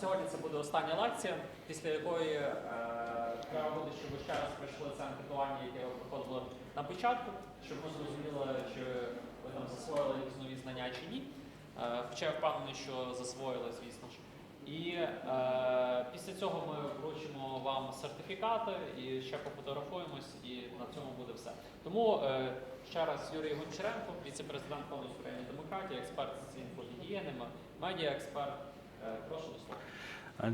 Сьогодні це буде остання лекція, після якої е, треба буде, щоб ви ще раз пройшли це анкетування, яке ви проходили на початку, щоб ми зрозуміли, чи ви там засвоїли якісь нові знання чи ні. Е, хоча я впевнений, що засвоїли, звісно ж. І е, після цього ми вручимо вам сертифікати і ще пофотографуємось, і на цьому буде все. Тому е, ще раз Юрій Гончаренко, віце-президент Фонду суверенної демократії, експерт з інфогігієни, медіа-експерт.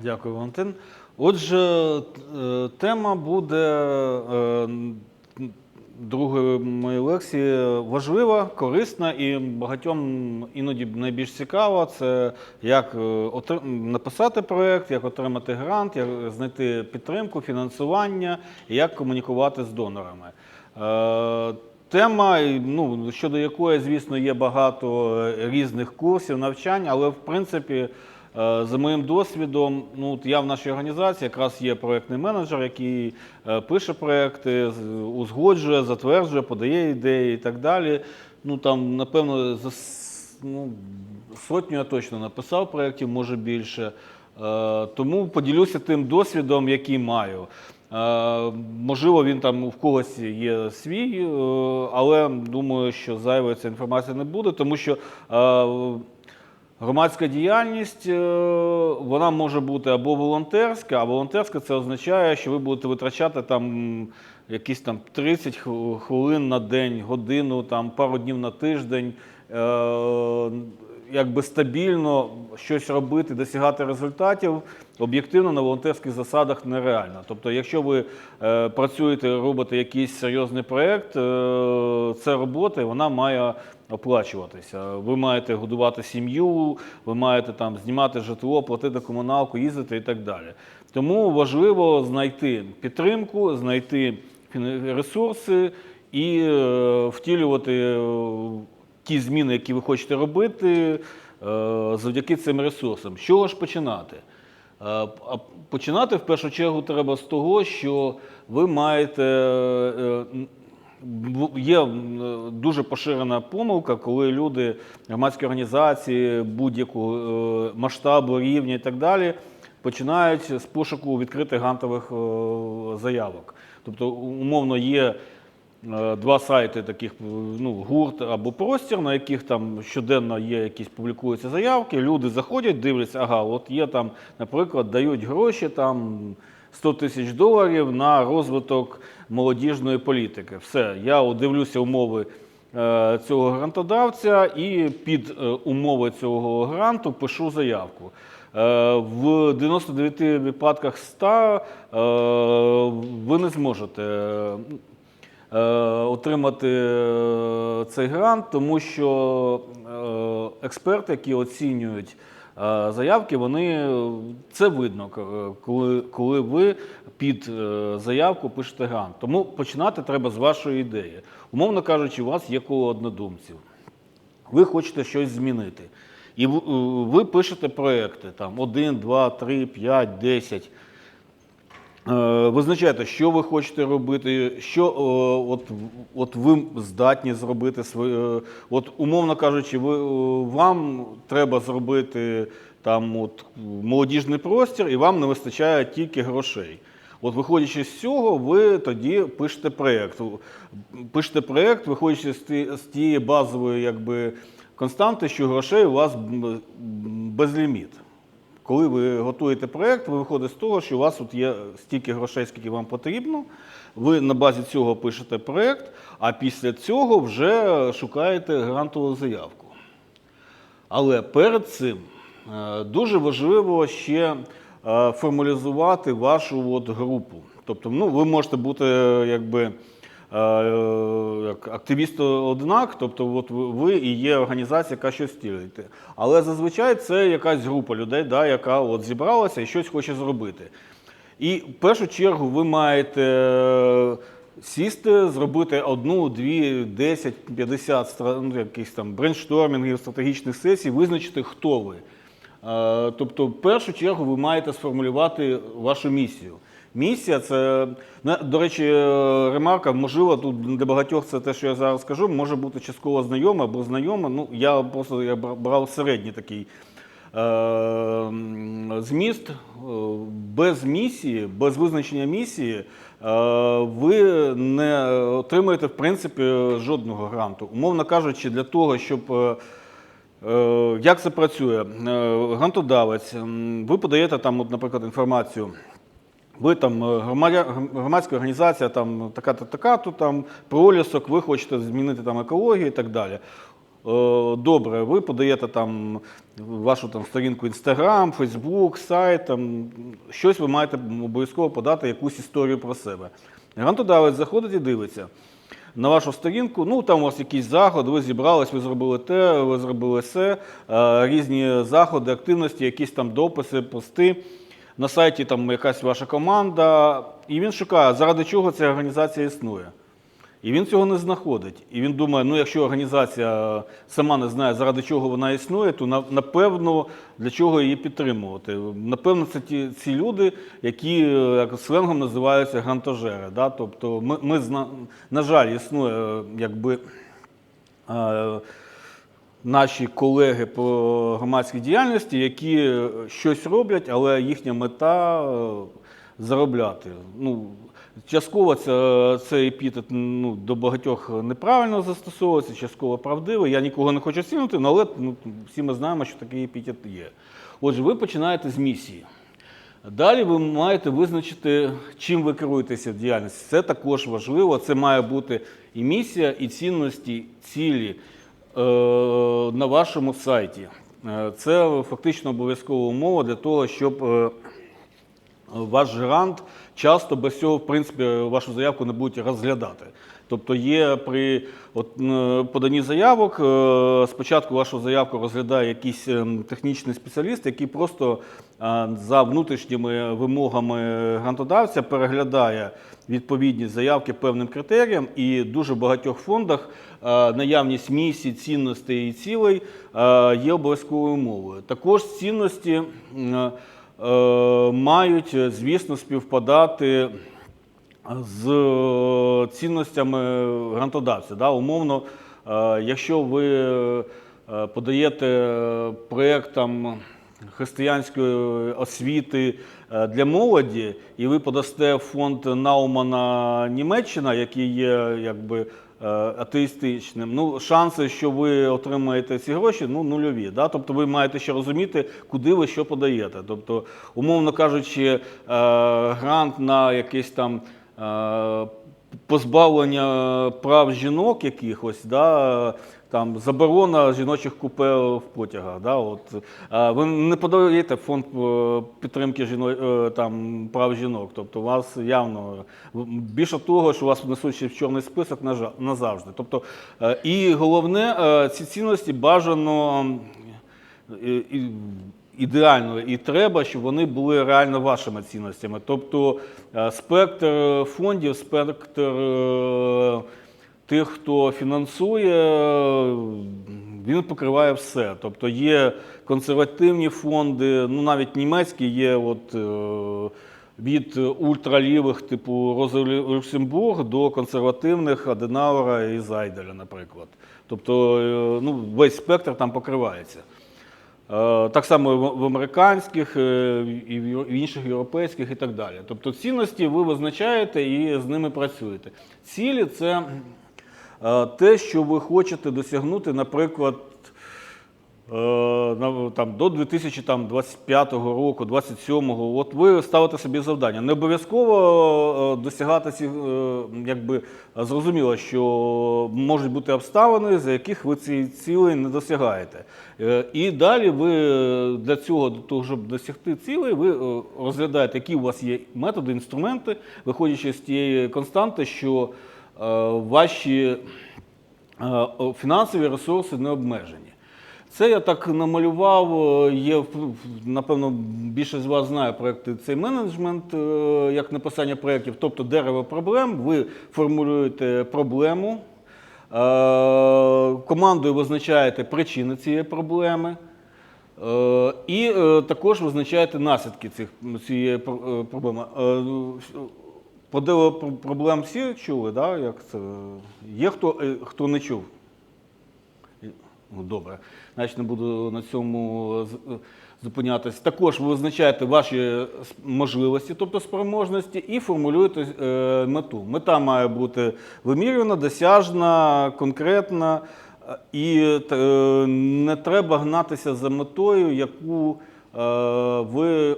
Дякую, Валентин. Отже, е, тема буде е, другої моєї лекції важлива, корисна і багатьом іноді найбільш цікава. Це як е, написати проєкт, як отримати грант, як знайти підтримку, фінансування як комунікувати з донорами. Тема, ну, щодо якої, звісно, є багато різних курсів, навчань, але в принципі, за моїм досвідом, ну я в нашій організації якраз є проєктний менеджер, який е, пише проєкти, узгоджує, затверджує, подає ідеї і так далі. Ну там, напевно, за ну, сотню я точно написав проєктів, може більше. Е, Тому поділюся тим досвідом, який маю. Е, Можливо, він там в когось є свій, е, але думаю, що зайвої ця інформація не буде, тому що е, громадська діяльність е, вона може бути або волонтерська, а волонтерська це означає, що ви будете витрачати там якісь там 30 хвилин на день, годину, там пару днів на тиждень. Е, Якби стабільно щось робити, досягати результатів об'єктивно на волонтерських засадах нереально. Тобто, якщо ви е, працюєте, робите якийсь серйозний проєкт, е, це робота, і вона має оплачуватися. Ви маєте годувати сім'ю, ви маєте там знімати житло, платити комуналку, їздити і так далі. Тому важливо знайти підтримку, знайти ресурси і е, втілювати е, ті зміни, які ви хочете робити, е, завдяки цим ресурсам. З чого ж починати? Е, А починати в першу чергу треба з того, що ви маєте. е, Є дуже поширена помилка, коли люди, громадські організації будь-якого е, масштабу, рівня і так далі, починають з пошуку відкритих грантових е, заявок. Тобто, умовно, є два сайти таких ну, гурт або простір, на яких там щоденно є якісь публікуються заявки. Люди заходять, дивляться, ага, от є там, наприклад, дають гроші там 100 тисяч доларів на розвиток молодіжної політики. Все, я дивлюся умови. е, Цього грантодавця і під е, умови цього гранту пишу заявку. Е, В 99 випадках 100 е, ви не зможете е, отримати е, цей грант, тому що е, експерти, які оцінюють е, заявки, вони це видно, коли, коли ви під е, заявку пишете грант. Тому починати треба з вашої ідеї. Умовно кажучи, у вас є коло однодумців. Ви хочете щось змінити. І е, ви пишете проекти там 1, 2, 3, 5, 10. Е, Визначаєте, що ви хочете робити, що е, от, от ви здатні зробити своє. От, умовно кажучи, ви, е, вам треба зробити там от, молодіжний простір, і вам не вистачає тільки грошей. От виходячи з цього, ви тоді пишете проєкт. Пишете проєкт, виходячи з тієї базової якби, константи, що грошей у вас безліміт. Коли ви готуєте проєкт, ви виходите з того, що у вас тут є стільки грошей, скільки вам потрібно. Ви на базі цього пишете проєкт, а після цього вже шукаєте грантову заявку. Але перед цим е, дуже важливо ще е, формалізувати вашу от групу. Тобто, ну, ви можете бути якби. Е, як активіст однак, тобто от ви- і є організація, яка щось втілюєте. Але зазвичай це якась група людей, да, яка от зібралася і щось хоче зробити. І в першу чергу ви маєте е, сісти, зробити одну, дві, 10, 50 стра- ну, якихось там брейнштормінгів, стратегічних сесій, визначити, хто ви. Е, Тобто, в першу чергу, ви маєте сформулювати вашу місію. Місія це, до речі, е, ремарка, можливо, тут для багатьох це те, що я зараз скажу, може бути частково знайома або знайома. Ну, я просто я брав середній такий е, зміст. Е, Без місії, без визначення місії, ви не отримаєте в принципі жодного гранту. Умовно кажучи, для того, щоб Як це працює? Грантодавець, ви подаєте там, от, наприклад, інформацію. Ви там е, громадська організація, там така-то, така-то, там пролісок, ви хочете змінити там екологію і так далі. Е, Добре, ви подаєте там вашу там сторінку Instagram, Facebook, сайт, там щось ви маєте обов'язково подати якусь історію про себе. Грантодавець заходить і дивиться на вашу сторінку. Ну там у вас якийсь заход, ви зібрались, ви зробили те, ви зробили все, е, різні заходи, активності, якісь там дописи, пости. На сайті там якась ваша команда, і він шукає, заради чого ця організація існує. І він цього не знаходить. І він думає, ну якщо організація сама не знає, заради чого вона існує, то напевно для чого її підтримувати. Напевно, це ті ці люди, які е, як сленгом називаються грантожери. Да? Тобто, ми, ми на жаль, існує е, якби. Наші колеги по громадській діяльності, які е, щось роблять, але їхня мета е, заробляти. Ну, частково це, цей епітет ну, до багатьох неправильно застосовується, частково правдивий. Я нікого не хочу оцінити, ну, але ну, всі ми знаємо, що такий епітет є. Отже, ви починаєте з місії. Далі ви маєте визначити, чим ви керуєтеся в діяльності. Це також важливо. Це має бути і місія, і цінності, цілі е, на вашому сайті. Е, Це фактично обов'язкова умова для того, щоб е, ваш грант часто без цього, в принципі, вашу заявку не будуть розглядати. Тобто є при от, е, поданні заявок, е, спочатку вашу заявку розглядає якийсь ем, технічний спеціаліст, який просто е, за внутрішніми вимогами грантодавця переглядає відповідні заявки певним критеріям, і дуже багатьох фондах е, наявність місій, цінностей і цілей е, є обов'язковою умовою. Також цінності. е, мають, е, звісно, співпадати з е, цінностями грантодавця. Да? Умовно, е, якщо ви е, подаєте проєкт там, християнської освіти е, для молоді, і ви подасте фонд Наумана Німеччина, який є якби е, атеїстичним, ну шанси, що ви отримаєте ці гроші, ну нульові. Да? Тобто ви маєте ще розуміти, куди ви що подаєте. Тобто, умовно кажучи, е, грант на якийсь там. е, Позбавлення прав жінок якихось, да, там заборона жіночих купе в потягах. Да, от, ви не подаєте фонд е, підтримки жіно, е, там, прав жінок. Тобто у вас явно більше того, що вас внесуть ще в чорний список назавжди. Тобто, е, і головне, ці цінності бажано ідеально і треба, щоб вони були реально вашими цінностями. Тобто спектр фондів, спектр тих, хто фінансує, він покриває все. Тобто є консервативні фонди, ну навіть німецькі є от. е, Від ультралівих, типу Роза Люксембург, до консервативних Аденаура і Зайделя, наприклад. Тобто е, ну, весь спектр там покривається. Е, Так само в американських, і в інших європейських і так далі. Тобто цінності ви визначаєте і з ними працюєте. Цілі це те, що ви хочете досягнути, наприклад, е, там, до 2025 року, 27-го, от ви ставите собі завдання. Не обов'язково е, досягати ці, е, якби зрозуміло, що можуть бути обставини, за яких ви ці цілі не досягаєте. Е, І далі ви е, для цього, для того, щоб досягти цілей, ви е, розглядаєте, які у вас є методи, інструменти, виходячи з тієї константи, що е, ваші е, фінансові ресурси не обмежені. Це я так намалював. е, Є напевно більше з вас знає проекти цей менеджмент, е, як написання проєктів, тобто дерево проблем. Ви формулюєте проблему, е, командою визначаєте причини цієї проблеми. Е, І е, також визначаєте наслідки цих, цієї е, проблеми. Е, По дерево проблем всі чули, да? як це? Є хто, е, хто не чув? Ну, добре. Значить, не буду на цьому з- зупинятись. Також ви визначаєте ваші можливості, тобто спроможності, і формулюєте е, мету. Мета має бути вимірювана, досяжна, конкретна. е, І е, не треба гнатися за метою, яку е, ви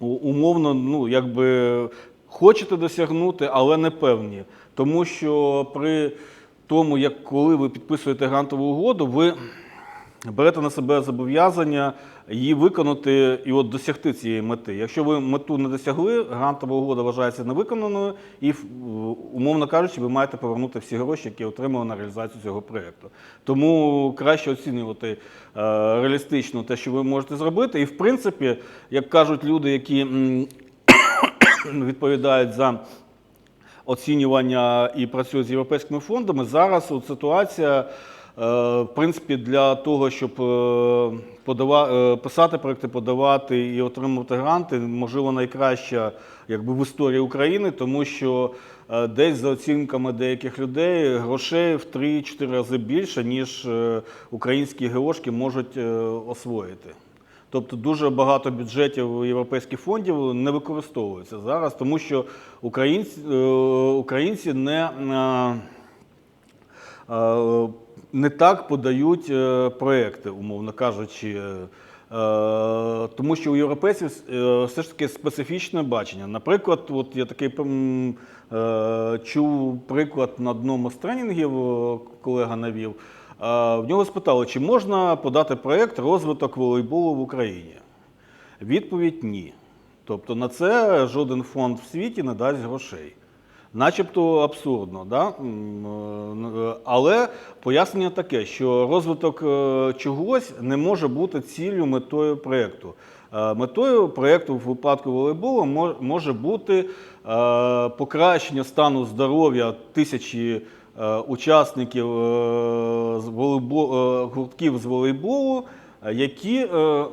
умовно, ну, якби хочете досягнути, але не певні. Тому що при тому, як коли ви підписуєте грантову угоду, ви берете на себе зобов'язання її виконати і от досягти цієї мети. Якщо ви мету не досягли, грантова угода вважається невиконаною, і, умовно кажучи, ви маєте повернути всі гроші, які отримали на реалізацію цього проєкту. Тому краще оцінювати е, реалістично те, що ви можете зробити. І в принципі, як кажуть люди, які відповідають за оцінювання і працює з європейськими фондами. Зараз от ситуація, е, в принципі, для того, щоб е, подава, е, писати проекти, подавати і отримувати гранти, можливо, найкраща якби, в історії України, тому що десь за оцінками деяких людей грошей в 3-4 рази більше, ніж українські ГОшки можуть освоїти. Тобто дуже багато бюджетів європейських фондів не використовуються зараз, тому що українці, е, українці не, е, е, не так подають проекти, умовно кажучи. Тому що у європейців все ж таки специфічне бачення. Наприклад, от я такий чув приклад на одному з тренінгів, колега навів. В нього спитали, чи можна подати проєкт розвиток волейболу в Україні. Відповідь ні. Тобто на це жоден фонд в світі не дасть грошей. Начебто абсурдно, да? Е, але пояснення таке, що розвиток е, чогось не може бути ціллю метою проєкту. Е, Метою проєкту в випадку волейболу може бути покращення стану здоров'я тисячі учасників е, з е, гуртків з волейболу, е, які, е, е,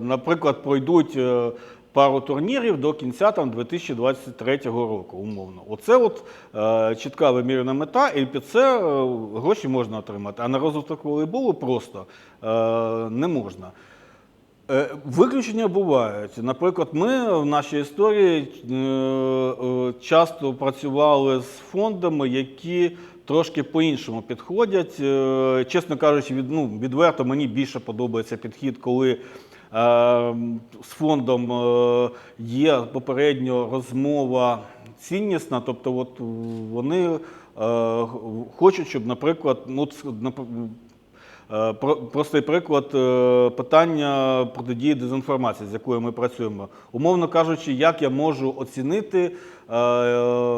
наприклад, пройдуть е, пару турнірів до кінця там, 2023 року, умовно. Оце от е, чітка вимірена мета, і під це е, гроші можна отримати. А на розвиток волейболу просто е, не можна. Е, Виключення бувають. Наприклад, ми в нашій історії е, е, часто працювали з фондами, які трошки по-іншому підходять. Чесно кажучи, від, ну, відверто мені більше подобається підхід, коли з фондом є попередньо розмова ціннісна, тобто от вони хочуть, щоб, наприклад, ну, Простий приклад е, питання протидії дезінформації, з якою ми працюємо. Умовно кажучи, як я можу оцінити е,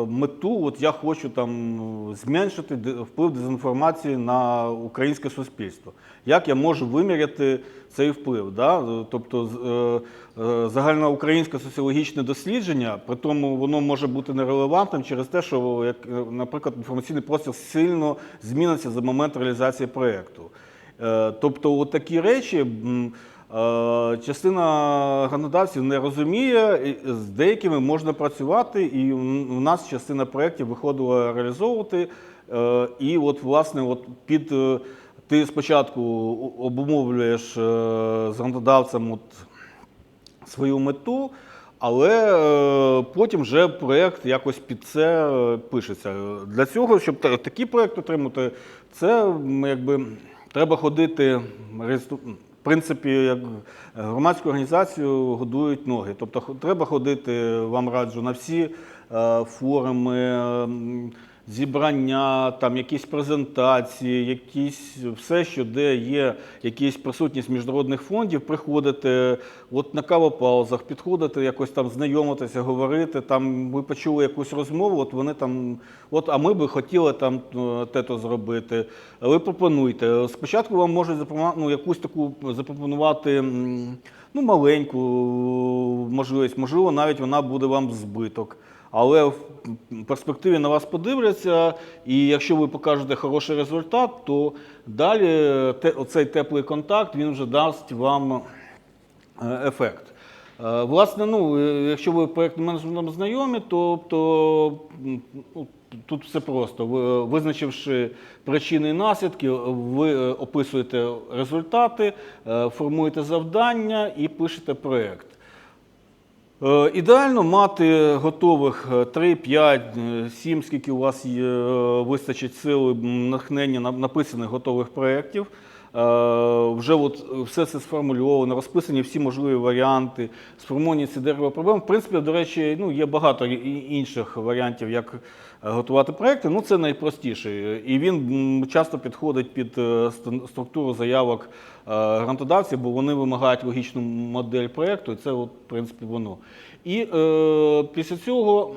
мету, от я хочу там зменшити вплив дезінформації на українське суспільство. Як я можу виміряти цей вплив? Да? Тобто е, е, загальноукраїнське соціологічне дослідження, при тому воно може бути нерелевантним через те, що, як, е, наприклад, інформаційний простір сильно зміниться за момент реалізації проєкту. Е, Тобто, такі речі е, частина законодавців не розуміє, з деякими можна працювати, і у нас частина проєктів виходила реалізовувати. Е, І от, власне, от під ти спочатку обумовлюєш законодавцям от свою мету, але потім вже проєкт якось під це пишеться. Для цього, щоб такий проєкт отримати, це якби треба ходити. В принципі, як громадську організацію годують ноги. Тобто треба ходити, вам раджу, на всі е, форуми, зібрання, там якісь презентації, якісь все, що де є якісь присутність міжнародних фондів, приходити от на кавопаузах, підходити, якось там знайомитися, говорити. Там ви почули якусь розмову, от вони там, от, а ми би хотіли там е, те-то зробити. Ви пропонуйте. Спочатку вам можуть ну, якусь таку запропонувати. Ну, маленьку можливість, можливо, навіть вона буде вам збиток. Але в перспективі на вас подивляться, і якщо ви покажете хороший результат, то далі те, оцей теплий контакт він вже дасть вам е, ефект. Е, Власне, ну, е, якщо ви проєктним менеджментом знайомі, то, то ну, тут все просто. Ви, визначивши причини і наслідки, ви описуєте результати, формуєте завдання і пишете проєкт. Е, Ідеально мати готових е, 3, 5, 7, скільки у вас є, е, вистачить сили, натхнення на- написаних готових проєктів. Е, Вже от все це сформульовано, розписані всі можливі варіанти, сформовані ці дерева проблем. В принципі, до речі, ну, є багато інших варіантів, як готувати проєкти. Ну, це найпростіший. І він часто підходить під е, структуру заявок е, грантодавців, бо вони вимагають логічну модель проєкту, і це, от, в принципі, воно. І е, після цього.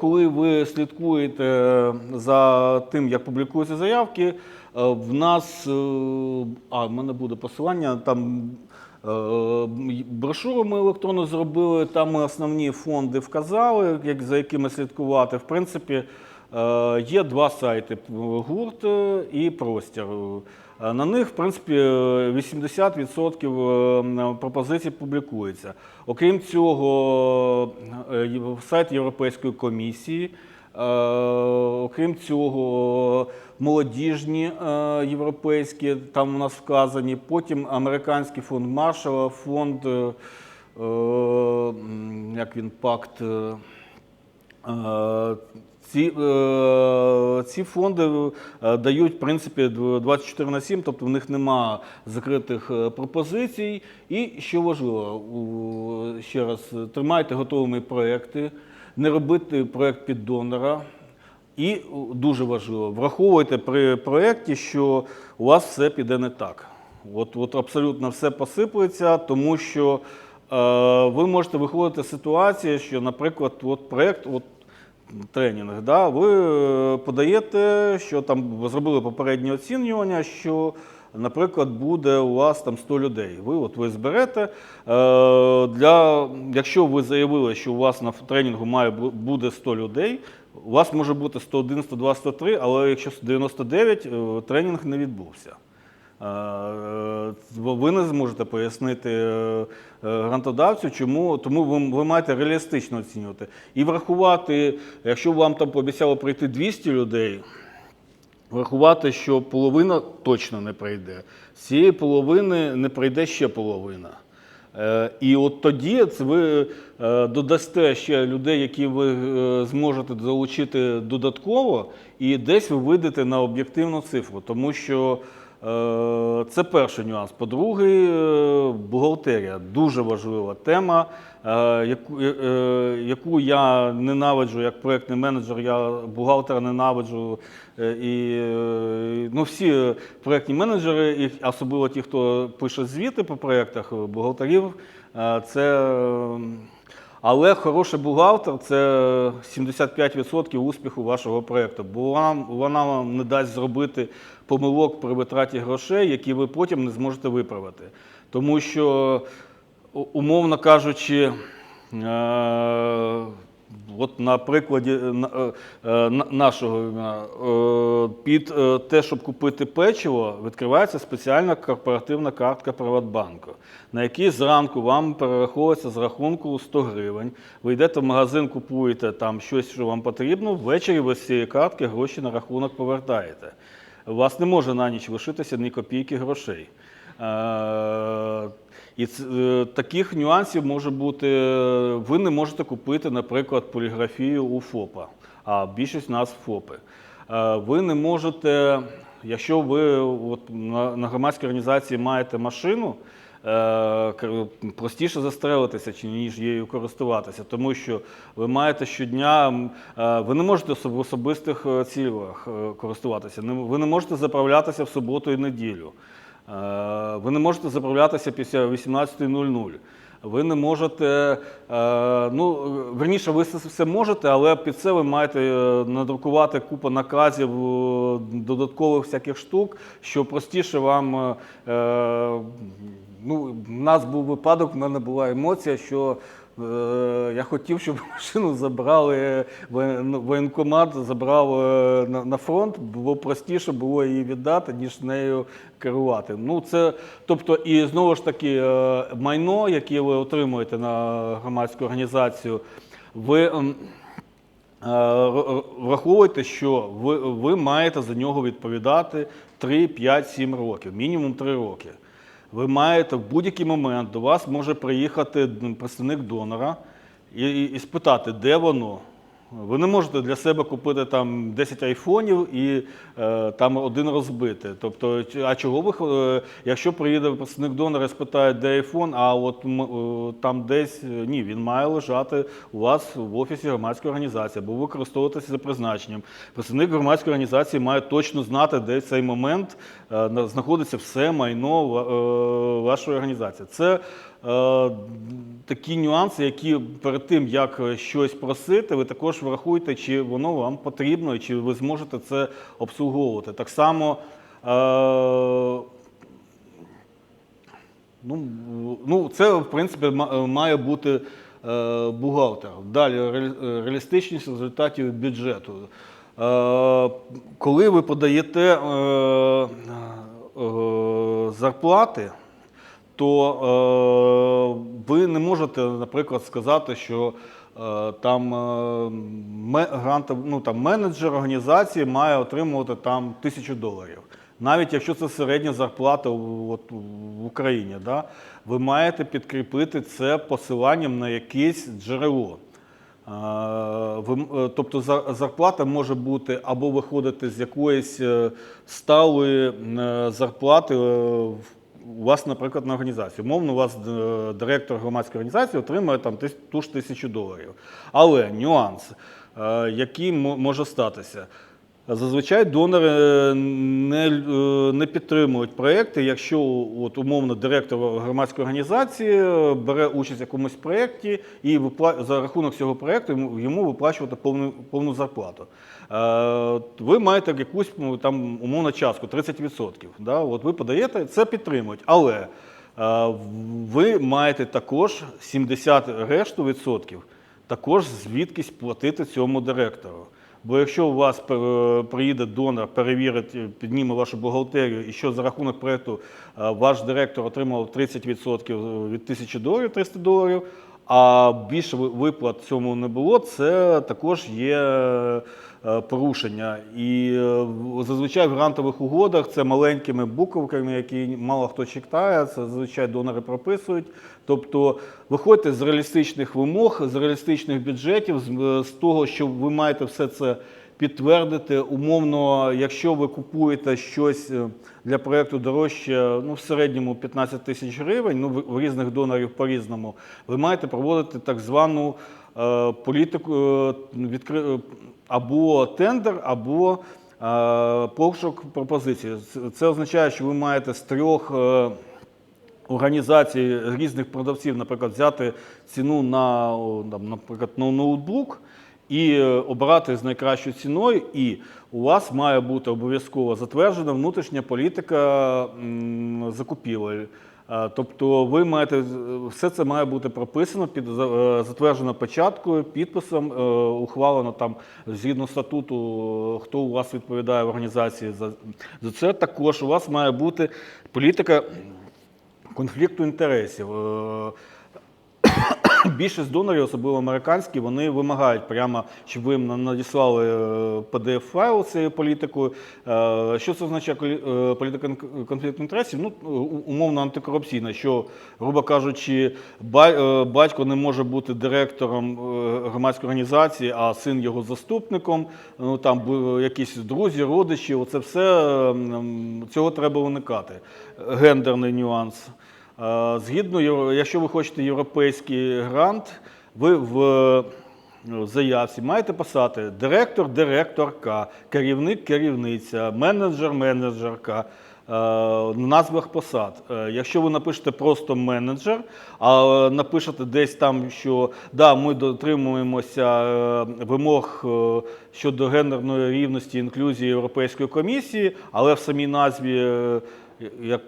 Коли, е, ви слідкуєте за тим, як публікуються заявки, в нас, а в мене буде посилання, там брошуру ми електронно зробили, там ми основні фонди вказали, як, за якими слідкувати. В принципі, е, є два сайти: гурт е, і простір. Е, На них, в принципі, е, 80% е, пропозицій публікується. Окрім цього, е, сайт Європейської комісії. Е, Окрім цього, молодіжні е, європейські там у нас вказані. Потім американський фонд Маршала, фонд, е, е, як він пакт. Ці, ці фонди дають, в принципі, дв- 24 на 7, тобто в них нема закритих пропозицій. І що важливо, ще раз, тримайте готовими проекти, не робити проект під донора. І дуже важливо, враховуйте при проєкті, що у вас все піде не так. От, от абсолютно все посиплеться, тому що е, ви можете виходити з ситуації, що, наприклад, от проєкт, от тренінг, да, ви е, подаєте, що там зробили попереднє оцінювання, що, наприклад, буде у вас там 100 людей. Ви от ви зберете. Е, для, якщо ви заявили, що у вас на тренінгу має буде 100 людей, у вас може бути 101, 102, 103, але якщо 99, е, тренінг не відбувся. Е, Ви не зможете пояснити е, е, грантодавцю, чому тому ви, ви маєте реалістично оцінювати. І врахувати, якщо вам там пообіцяло прийти 200 людей, врахувати, що половина точно не прийде. З цієї половини не прийде ще половина. Е, І от тоді ви е, додасте ще людей, які ви е, зможете залучити додатково, і десь ви вийдете на об'єктивну цифру. Тому що це перший нюанс. По-друге, е, бухгалтерія дуже важлива тема, е, яку, е, е, я ненавиджу як проєктний менеджер, я бухгалтера ненавиджу. Е, І е, ну, всі проєктні менеджери, і особливо ті, хто пише звіти по проєктах, бухгалтерів, е, це. Але хороший бухгалтер це 75% успіху вашого проєкту, бо вона, вона вам не дасть зробити помилок при витраті грошей, які ви потім не зможете виправити. Тому що, умовно кажучи, е, От на прикладі е, е, е, на- нашого під те, щоб купити печиво, відкривається спеціальна корпоративна картка Приватбанку, на якій зранку вам перераховується з рахунку 100 гривень. Ви йдете в магазин, купуєте там щось, що вам потрібно. Ввечері ви з цієї картки гроші на рахунок повертаєте. У вас не може на ніч лишитися ні копійки грошей. І е, таких нюансів може бути. е, Ви не можете купити, наприклад, поліграфію у ФОПа, а більшість у нас ФОПи. Е, Ви не можете, якщо ви от, на, громадській організації маєте машину, простіше застрелитися, ніж її користуватися, тому що ви маєте щодня, ви не можете в особистих цілях користуватися, ви не можете заправлятися в суботу і неділю. Е, Ви не можете заправлятися після 18.00. Ви не можете, е, ну, верніше, ви все можете, але під це ви маєте е, надрукувати купу наказів, додаткових всяких штук, що простіше вам. Ну, в нас був випадок, в мене була емоція, що Я хотів, щоб машину забрали воєнкомат, забрав е, на, фронт. Було простіше було її віддати, ніж нею керувати. Ну це, тобто, і знову ж таки, е, майно, яке ви отримуєте на громадську організацію, ви. Е, Враховуйте, що ви, ви маєте за нього відповідати 3, 5, 7 років, мінімум 3 роки. Ви маєте в будь-який момент до вас може приїхати представник донора і, і, і спитати, де воно. Ви не можете для себе купити там 10 айфонів і е, там один розбити. Тобто, а чого ви, е, якщо приїде представник донора і спитає, де айфон, а от е, там десь е, ні, він має лежати у вас в офісі громадської організації або використовуватися за призначенням. Представник громадської організації має точно знати, де в цей момент е, знаходиться все майно е, вашої організації. Це такі нюанси, які перед тим, як щось просити, ви також врахуєте, чи воно вам потрібно, чи ви зможете це обслуговувати. Так само. Е, Ну, ну, це, в принципі, має бути е, бухгалтер. Далі е, реалістичність результатів бюджету. Е, коли ви подаєте е, е, зарплати, то е, ви не можете, наприклад, сказати, що е, там, е, грантов, ну, там менеджер організації має отримувати там тисячу доларів. Навіть якщо це середня зарплата от, в Україні, да, ви маєте підкріпити це посиланням на якесь джерело. Е, е, тобто зарплата може бути або виходити з якоїсь е, сталої зарплати в- у вас, наприклад, на організацію. Мовно, у вас е, директор громадської організації отримує там ту ж тисячу доларів. Але нюанс, е, який мо- може статися. Зазвичай донори е, не, е, не підтримують проекти, якщо от, умовно директор громадської організації е, бере участь в якомусь проєкті і за рахунок цього проєкту йому, виплачувати повну, повну зарплату. Ви маєте якусь ну, там умовно частку 30%. Да? От ви подаєте, це підтримують. Але ви маєте також 70 решту відсотків також звідкись платити цьому директору. Бо якщо у вас е, приїде донор, перевірить, е, підніме вашу бухгалтерію, і що за рахунок проєкту е, ваш директор отримав 30% від 1000 доларів, 300 доларів, а більше виплат цьому не було, це також є е, порушення. І е, зазвичай в грантових угодах це маленькими буковками, які мало хто читає, це зазвичай донори прописують. Тобто виходьте з реалістичних вимог, з реалістичних бюджетів, е, з того, що ви маєте все це підтвердити. Умовно, якщо ви купуєте щось е, для проєкту дорожче, ну в середньому 15 тисяч гривень, ну в, різних донорів по-різному, ви маєте проводити так звану е, політику е, відкри... е, або тендер, або е, пошук пропозиції. Це- означає, що ви маєте з трьох. е, організацій різних продавців, наприклад, взяти ціну на, наприклад, на ноутбук і е, обрати з найкращою ціною, і у вас має бути обов'язково затверджена внутрішня політика закупівель. Е, Тобто ви маєте все це має бути прописано під е, затверджено печаткою, підписом, ухвалено там згідно статуту, хто у вас відповідає в організації за, за це. Також у вас має бути політика конфлікту інтересів. Е, Більшість донорів, особливо американські, вони вимагають прямо, щоб ви їм надіслали pdf файл цією політикою. Е, Що це означає е, політика кон- конфлікту інтересів? Ну, умовно антикорупційна, що, грубо кажучи, е, батько не може бути директором е, громадської організації, а син його заступником. Ну там якісь друзі, родичі. Оце все цього треба уникати. Гендерний нюанс. Е, Згідно, якщо ви хочете європейський грант, ви в е, заявці маєте писати директор, директорка, керівник, керівниця, менеджер, менеджерка. е, На назвах посад. Якщо ви напишете просто менеджер, а напишете десь там, що да, ми дотримуємося вимог щодо гендерної рівності інклюзії Європейської комісії, але в самій назві як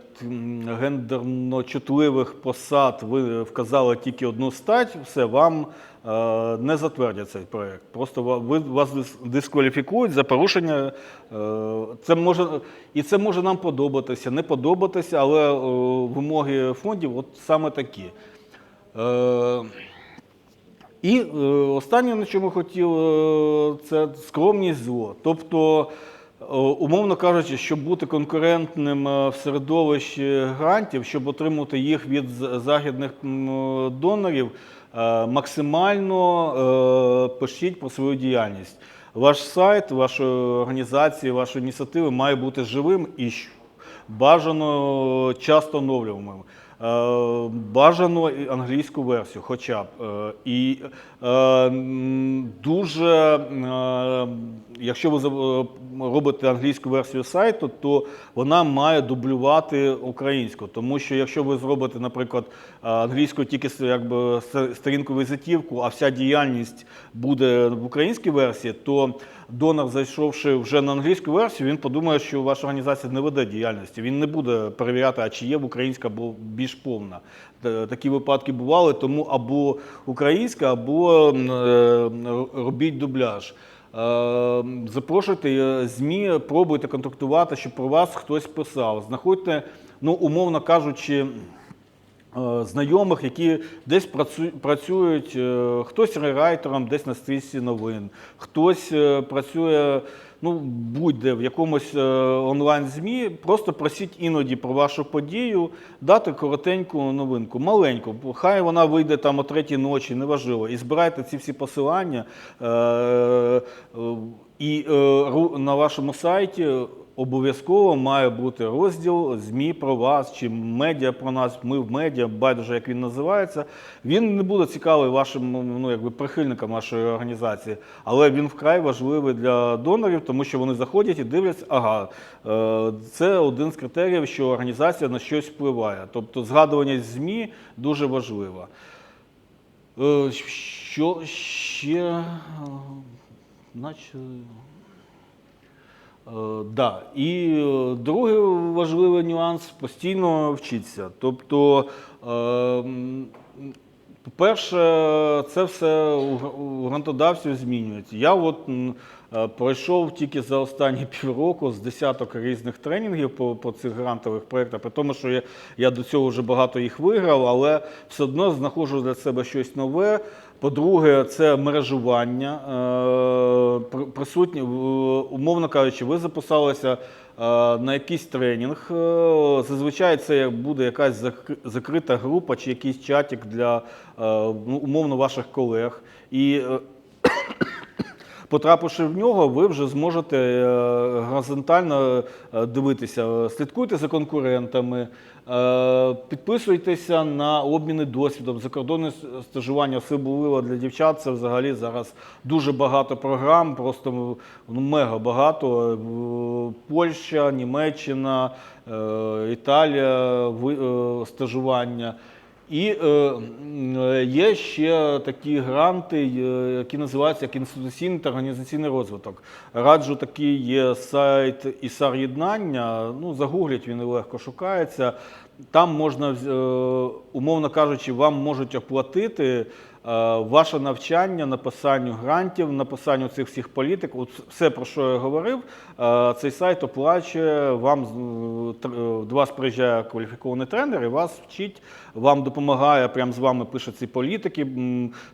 гендерно чутливих посад ви вказали тільки одну стать, все вам е, не затвердять цей проект. Просто вас дискваліфікують за порушення. е, Це може і це може нам подобатися, не подобатися, але е, вимоги фондів от саме такі. І останнє, на чому хотів, це скромність зло. Тобто, умовно кажучи, щоб бути конкурентним е, в середовищі грантів, щоб отримати їх від західних донорів, е, максимально е, пишіть про свою діяльність. Ваш сайт, вашої організації, вашої ініціативи має бути живим і бажано часто оновлюваним. Е, Бажано англійську версію, хоча б. Е, І е, дуже, е, якщо ви е, робите англійську версію сайту, то вона має дублювати українську. Тому що якщо ви зробите, наприклад, е, англійською тільки якби сторінку візитівку, а вся діяльність буде в українській версії, то донор, зайшовши вже на англійську версію, він подумає, що ваша організація не веде діяльності. Він не буде перевіряти, а чи є в українська або більш повна. Такі випадки бували, тому або українська, або е, робіть дубляж. Е, Запрошуйте е, ЗМІ, пробуйте контактувати, щоб про вас хтось писав. Знаходьте, ну, умовно кажучи, е, знайомих, які десь працюють, е, хтось рерайтером, десь на стрічці новин, хтось працює ну, будь-де в якомусь е, онлайн-ЗМІ. Просто просіть іноді про вашу подію, дати коротеньку новинку, маленьку. Хай вона вийде там о третій ночі, неважливо. І збирайте ці всі посилання. е, е, І е, на вашому сайті обов'язково має бути розділ ЗМІ про вас чи медіа про нас. Ми в медіа, байдуже як він називається. Він не буде цікавий вашим ну, якби прихильникам вашої організації, але він вкрай важливий для донорів, тому що вони заходять і дивляться, ага, е, це один з критеріїв, що організація на щось впливає. Тобто згадуваність ЗМІ дуже важлива. Е, Що ще? Е, Наче. Е, да. І е, другий важливий нюанс постійно вчитися. Тобто, е, по-перше, це все у грантодавців змінюється. Я от пройшов тільки за останні півроку з десяток різних тренінгів по, по цих грантових проєктах, при тому, що я, я до цього вже багато їх виграв, але все одно знаходжу для себе щось нове. По-друге, це мережування. Е, при- Присутні, умовно кажучи, ви записалися е, на якийсь тренінг. е, Зазвичай це буде якась зак- закрита група чи якийсь чатик для ну, умовно ваших колег. І Потрапивши в нього, ви вже зможете е, горизонтально е, дивитися. Слідкуйте за конкурентами, е, підписуйтеся на обміни досвідом. Закордонне стажування особливо для дівчат. Це взагалі зараз дуже багато програм, просто ну, мега багато. Польща, Німеччина, Італія, стажування. І е, є ще такі гранти, е, які називаються як інституційний та організаційний розвиток. Раджу такий є сайт ІСАР єднання. Ну, загугліть, він легко шукається. Там можна, е, умовно кажучи, вам можуть оплатити ваше навчання, написанню грантів, написанню цих всіх політик. От все, про що я говорив, е, цей сайт оплачує вам. е, До вас приїжджає кваліфікований тренер і вас вчить, вам допомагає, прямо з вами пише ці політики,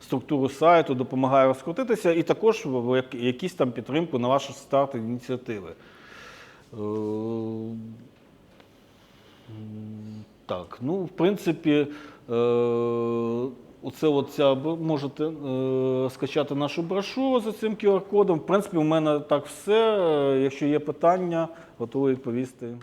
структуру сайту, допомагає розкрутитися, і також якісь там підтримку на ваш старт ініціативи. Е, Так, ну, в принципі, е, оце от ця, можете е, скачати нашу брошуру за цим QR-кодом. В принципі, у мене так все. Е, Якщо є питання, готовий відповісти.